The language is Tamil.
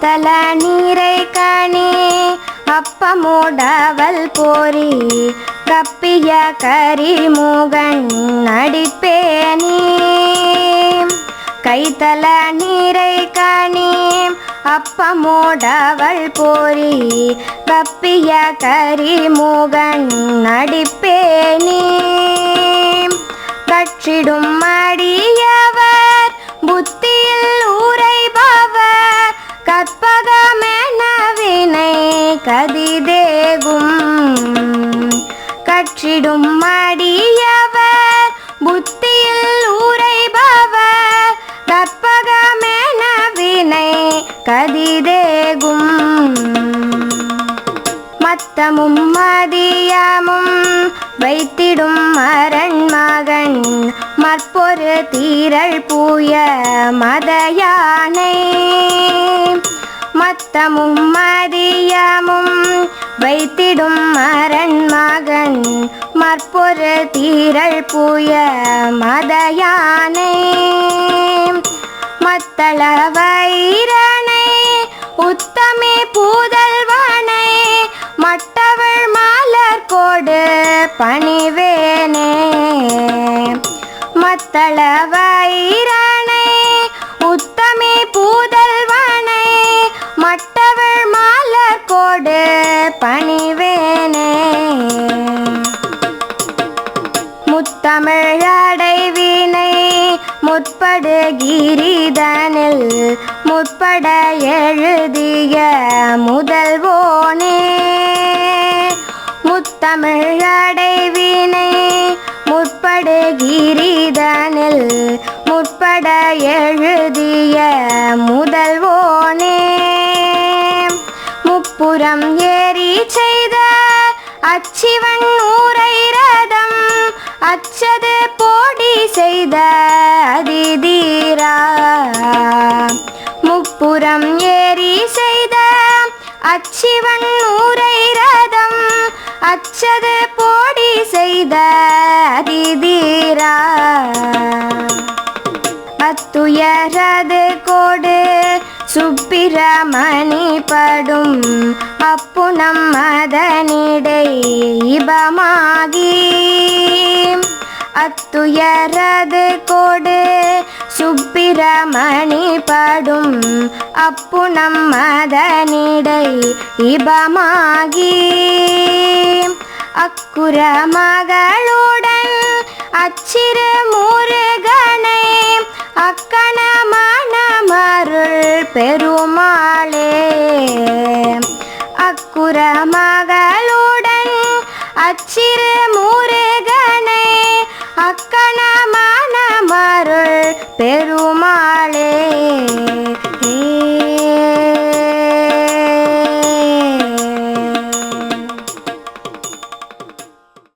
தல நீரை கணே அப்பமுடவல் போரி கப்பிய கரிமுகன் நடிப்பேனே. கைத்தல நீரை கணே அப்பமுடவள் போரி கப்பிய கரிமுகன் நடிப்பே மத்தமும் மதியமும் வைத்திடும் மரண் மகன். மற்பொரு தீரல் பூய மதயானை. மத்தமும் மதியமும் வைத்திடும் மரண் மகன். மற்பொரு தீரல் பூய மதயானை. மத்தள வைரனை உத்தமே பூத மத்தள வைரனை உத்தமே பூதல்வனை மட்டவள் மாலர் கோடு பணிவேனே. முத்தமிழடைவினை முற்படு கிரிதனில் முற்பட எழுதிய முதல்வோனே. முத்தமிழடைவினை முற்படு கிரிதனில் முற்பட எழுதிய முதல்வோனே. முப்புறம் ஏறி செய்த அச்சிவன் ஊரை ரதம் அச்சது போடி செய்த அதிதீரா. முப்புறம் ஏறி செய்த அச்சிவன் ஊரை ரதம் அச்சது செய்த அதிதீரா. அத்துயரது கோடு சுப்பிரமணி படும். அப்புனம் மதனிடை இபமாகி. அத்துயரது கோடு சுப்பிரமணி படும். அப்புனம் மதனிடை இபமாகி. அக்குர மகளுடன் அச்சிறு முருகனை அக்கணமான மருள் பெருமாளே. அக்குர மகளுடன் அச்சிறு